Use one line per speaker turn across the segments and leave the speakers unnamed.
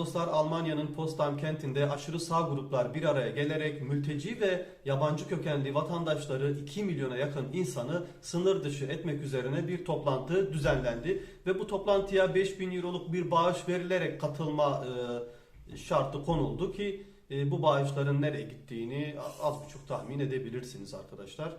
Dostlar Almanya'nın Potsdam kentinde aşırı sağ gruplar bir araya gelerek mülteci ve yabancı kökenli vatandaşları 2 milyona yakın insanı sınır dışı etmek üzerine bir toplantı düzenlendi. Ve bu toplantıya 5000 euroluk bir bağış verilerek katılma e, şartı konuldu ki e, bu bağışların nereye gittiğini az buçuk tahmin edebilirsiniz arkadaşlar.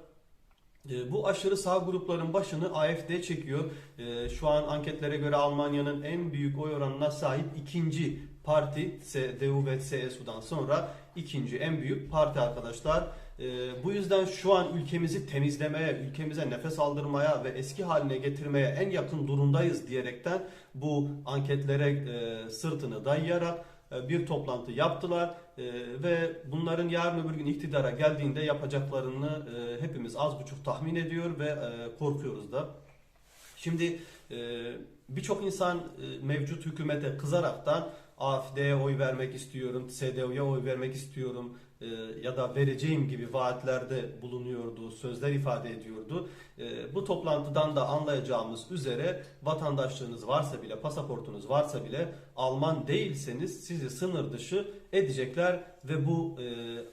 E, Bu aşırı sağ grupların başını AFD çekiyor. E, Şu an anketlere göre Almanya'nın en büyük oy oranına sahip ikinci parti CDU ve CSU'dan sonra ikinci en büyük parti arkadaşlar. E, Bu yüzden şu an ülkemizi temizlemeye, ülkemize nefes aldırmaya ve eski haline getirmeye en yakın durumdayız diyerekten bu anketlere e, sırtını dayayarak bir toplantı yaptılar E, ve bunların yarın öbür gün iktidara geldiğinde yapacaklarını e, hepimiz az buçuk tahmin ediyor ve e, korkuyoruz da. Şimdi e, birçok insan e, mevcut hükümete kızaraktan AFD'ye oy vermek istiyorum, CDU'ya oy vermek istiyorum e, ya da vereceğim gibi vaatlerde bulunuyordu, sözler ifade ediyordu. E, bu toplantıdan da anlayacağımız üzere vatandaşlığınız varsa bile, pasaportunuz varsa bile Alman değilseniz sizi sınır dışı edecekler ve bu e,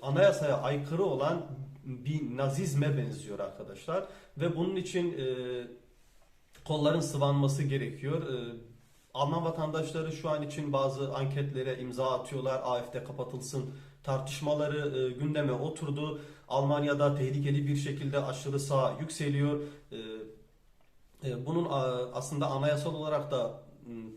anayasaya aykırı olan bir nazizme benziyor arkadaşlar ve bunun için e, kolların sıvanması gerekiyor. Ee, Alman vatandaşları şu an için bazı anketlere imza atıyorlar. AFD kapatılsın tartışmaları e, gündeme oturdu. Almanya'da tehlikeli bir şekilde aşırı sağ yükseliyor. Ee, e, Bunun aslında anayasal olarak da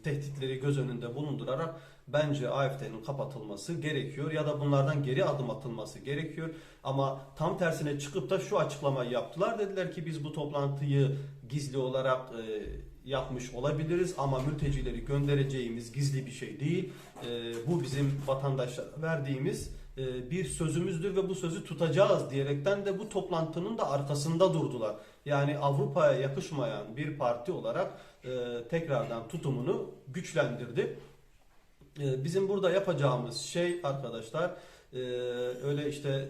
tehditleri göz önünde bulundurarak bence AFD'nin kapatılması gerekiyor ya da bunlardan geri adım atılması gerekiyor. Ama tam tersine çıkıp da şu açıklamayı yaptılar. Dediler ki biz bu toplantıyı gizli olarak e, yapmış olabiliriz ama mültecileri göndereceğimiz gizli bir şey değil. E, bu bizim vatandaşlara verdiğimiz e, bir sözümüzdür ve bu sözü tutacağız diyerekten de bu toplantının da arkasında durdular. Yani Avrupa'ya yakışmayan bir parti olarak e, tekrardan tutumunu güçlendirdi. E, bizim burada yapacağımız şey arkadaşlar e, öyle işte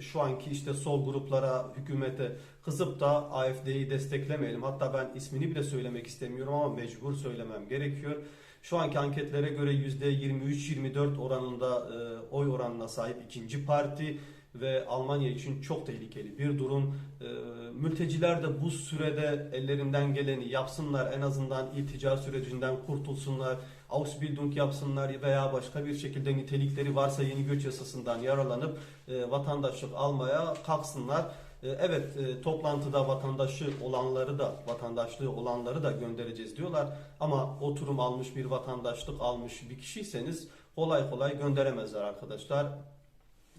şu anki işte sol gruplara, hükümete kızıp da AFD'yi desteklemeyelim. Hatta ben ismini bile söylemek istemiyorum ama mecbur söylemem gerekiyor. Şu anki anketlere göre %23-24 oranında e, oy oranına sahip ikinci parti ve Almanya için çok tehlikeli bir durum. E, mülteciler de bu sürede ellerinden geleni yapsınlar. En azından iltica sürecinden kurtulsunlar. Ausbildung yapsınlar veya başka bir şekilde nitelikleri varsa yeni göç yasasından yararlanıp e, vatandaşlık almaya kalksınlar. E, Evet e, toplantıda vatandaşı olanları da vatandaşlığı olanları da göndereceğiz diyorlar ama oturum almış bir vatandaşlık almış bir kişiyseniz kolay kolay gönderemezler arkadaşlar.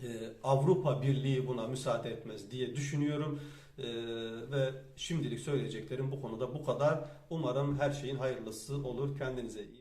E, Avrupa Birliği buna müsaade etmez diye düşünüyorum. E, ve şimdilik söyleyeceklerim bu konuda bu kadar. Umarım her şeyin hayırlısı olur. Kendinize iyi